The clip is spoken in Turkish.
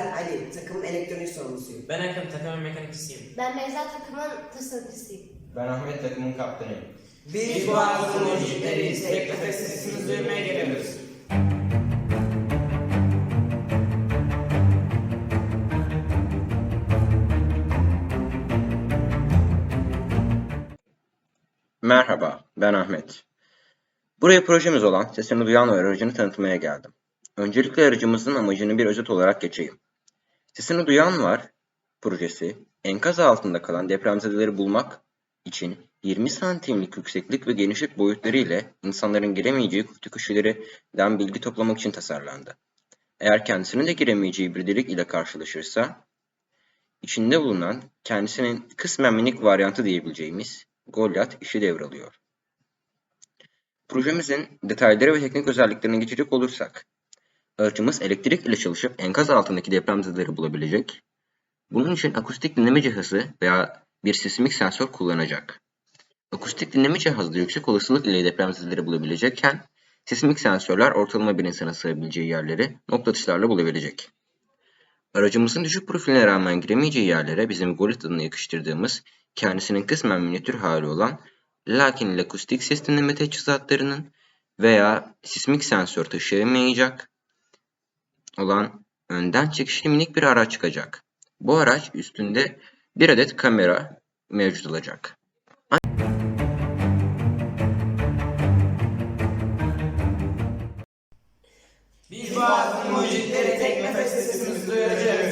Ekin, takımın elektronik sorumlusuyum. Ben Akın, takımın mekanikçisiyim. Ben Beyza takımın tasarımcısıyım. Ben Ahmet takımın kaptanıyım. Biz bu ağzın mucitleriyiz. Tek nefes sesimizi duymaya geliyoruz. Merhaba, ben Ahmet. Buraya projemiz olan Sesini Duyan aracını tanıtmaya geldim. Öncelikle aracımızın amacını bir özet olarak geçeyim. Sesini Duyan Var projesi, enkaz altında kalan depremzedeleri bulmak için 20 santimlik yükseklik ve genişlik boyutları ile insanların giremeyeceği kuytu köşelerden bilgi toplamak için tasarlandı. Eğer kendisinin de giremeyeceği bir delik ile karşılaşırsa, içinde bulunan kendisinin kısmen minik varyantı diyebileceğimiz Goliath işi devralıyor. Projemizin detayları ve teknik özelliklerine geçecek olursak, aracımız elektrik ile çalışıp enkaz altındaki depremzedeleri bulabilecek. Bunun için akustik dinleme cihazı veya bir sismik sensör kullanacak. Akustik dinleme cihazı yüksek olasılık ile depremzedeleri bulabilecekken, sismik sensörler ortalama bir insana sığabileceği yerleri nokta atışlarla bulabilecek. Aracımızın düşük profiline rağmen giremeyeceği yerlere bizim Goliath adını yakıştırdığımız kendisinin kısmen minyatür hali olan lakin akustik ses dinleme teçhizatlarının veya sismik sensör taşıyamayacak olan önden çekişli minik bir araç çıkacak. Bu araç üstünde bir adet kamera mevcut olacak. Biz bu ağzın mucitleri tek nefes sesimizi duyuracağız.